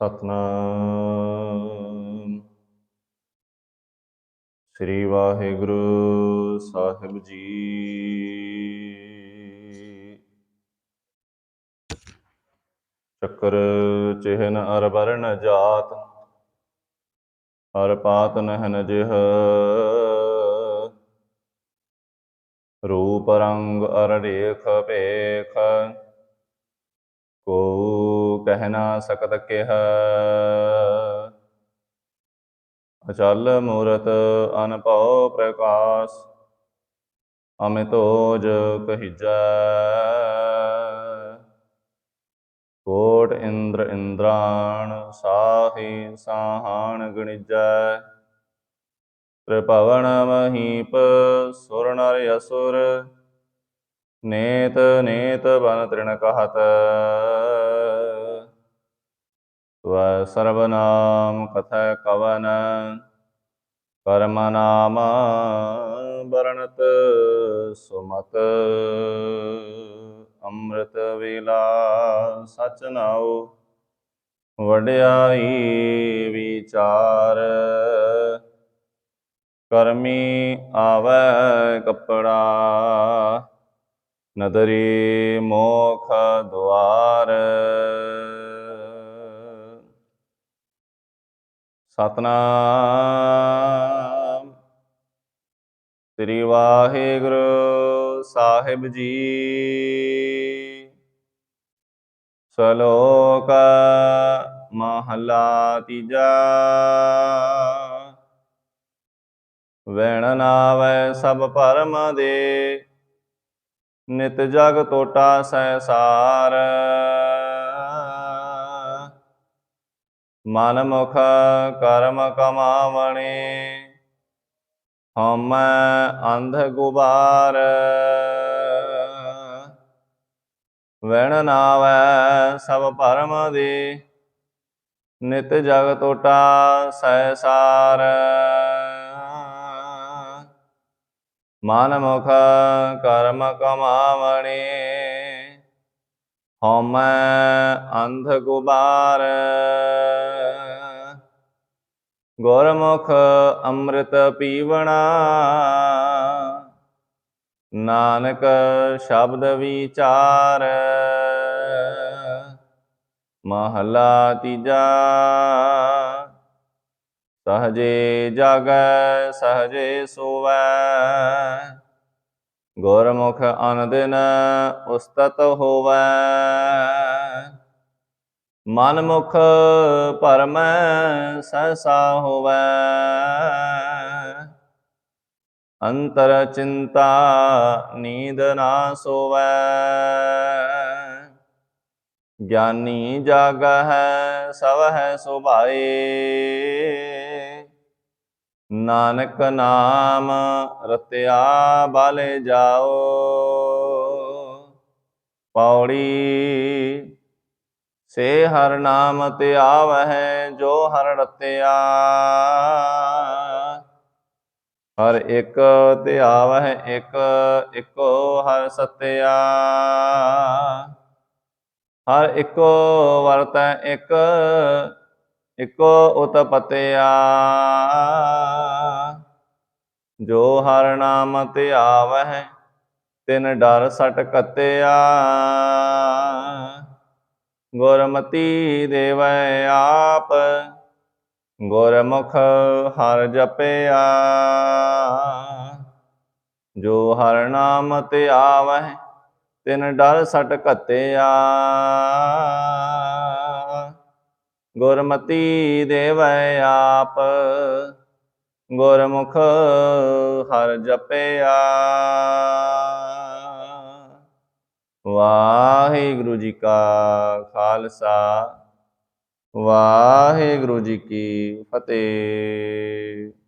ਸਤਨਾਮ। ਸ੍ਰੀ ਵਾਹਿਗੁਰੂ ਸਾਹਿਬ ਜੀ। ਚੱਕਰ ਚਿਹਨ ਅਰ ਵਰਨ ਜਾਤ ਹਰ ਪਾਤ ਨਹਨ ਜਿਹ। ਰੂਪ ਰੰਗ ਅਰ ਰੇਖ ਭੇਖ, ਕੋ ਕਹਿ ਨਾ ਸਕਤ ਕਿਹ। ਅਚਲ ਮੂਰਤ ਅਨਭਉ ਪ੍ਰਕਾਸ਼ ਅਮਿਤੋਜ ਓਜ ਕਹੀਜੈ। ਕੋਟ ਇੰਦਰ ਇੰਦਰਾਣ, ਸਾਹੀ ਸਾਹਾਣ ਗਣਿਜੈ। ਤ੍ਰਿਪਵਨ ਮਹੀਪ, ਸੁਰ ਨਰ ਅਸੁਰ ਨੇਤ ਨੇਤ ਬਨ ਤ੍ਰਿਣ ਕਹਤ। ਵ ਸਰਬ ਕਥੈ ਕਵਨ, ਕਰਮ ਨਾਮ ਬਰਣਤ ਸੁਮਤ। ਅੰਮ੍ਰਿਤ ਵੇਲਾ ਸਚ ਨਾਉ, ਵਡਿਆਈ ਵਿਚਾਰ। ਕਰਮੀ ਆਵੈ ਕਪੜਾ ਨਦਰੀ ਮੋਖ ਦੁਆਰ ਸਤਨਾਮ। ਸ੍ਰੀ ਵਾਹਿਗੁਰੂ ਸਾਹਿਬ ਜੀ। ਸ਼ਲੋਕ ਮਹਲਾ ਤੀਜਾ। ਵੈਣ ਨਾਵੈ ਸਭ ਪਰਮ ਦੇ। ਨਿਤ ਜਗ ਟੋਟਾ ਸੈਸਾਰ ਮਨ ਮੁਖ ਕਰਮ ਕਮਾਵਣੇ, ਹਉਮੈ ਅੰਧ ਗੁਬਾਰ। ਵੈਣ ਨਾਵੈ ਸਭ ਪਰਮ ਦੇ, ਨਿਤ ਜਗ ਟੋਟਾ ਸੈਸਾਰ ਮਨਮੁਖ ਕਰਮ ਕਮਾਵਣੇ। ਹਉਮੈ ਅੰਧ ਗੁਬਾਰ। ਗੁਰਮੁਖ ਅੰਮ੍ਰਿਤ ਪੀਵਣਾ। ਨਾਨਕ ਸ਼ਬਦ ਵਿਚਾਰ। ਮਹਲਾ ਤੀਜਾ। ਸਹਜੇ ਜਾਗੈ, ਸਹਜੇ ਸੋਵੈ। ਗੁਰਮੁਖ ਅਨਦਿਨ ਉਸਤਤ ਹੋਵੈ ਮਨ ਮੁਖ ਭਰਮੈ ਸਹਸਾ ਹੋਵੈ ਅੰਤਰ ਚਿੰਤਾ ਨੀਂਦ ਨਾ ਸੋਵੈ ਗਿਆਨੀ ਜਾਗਹਿ ਸਭ ਹੈ ਸੁਭਾਏ ਨਾਨਕ ਨਾਮ ਰਤਿਆ ਬਾਲੇ ਜਾਓ। ਪੌੜੀ ਸੇ ਹਰ ਨਾਮ ਤੇ ਆਵਹਿ ਜੋ ਹਰ ਰਤਿਆ। ਹਰ ਇੱਕ ਤੇ ਆਵਹਿ ਇੱਕ, ਇੱਕੋ ਹਰ ਸਤਿਆ। ਹਰ ਇੱਕੋ ਵਰਤੈ ਇੱਕ ਇੱਕ ਉਤ ਪਤਿਆ, ਜੋ ਹਰ ਨਾਮ ਤੇ ਆਵਹਿ, ਤਿਨ ਡਰ ਸਟ ਕਤਿਆ। ਗੁਰਮਤੀ ਦੇਵੈ ਆਪ, ਗੁਰਮੁਖ ਹਰ ਜਪਿਆ। ਜੋ ਹਰ ਨਾਮ ਤੇ ਆਵਹਿ, ਤਿਨ ਡਰ ਸਟ ਕਤਿਆ। ਗੁਰਮਤੀ ਦੇਵੈ ਆਪ ਗੁਰਮੁਖ ਹਰ ਜਪਿਆ। ਵਾਹਿਗੁਰੂ ਜੀ ਕਾ ਖਾਲਸਾ ਵਾਹਿਗੁਰੂ ਜੀ ਕੀ ਫਤਿਹ।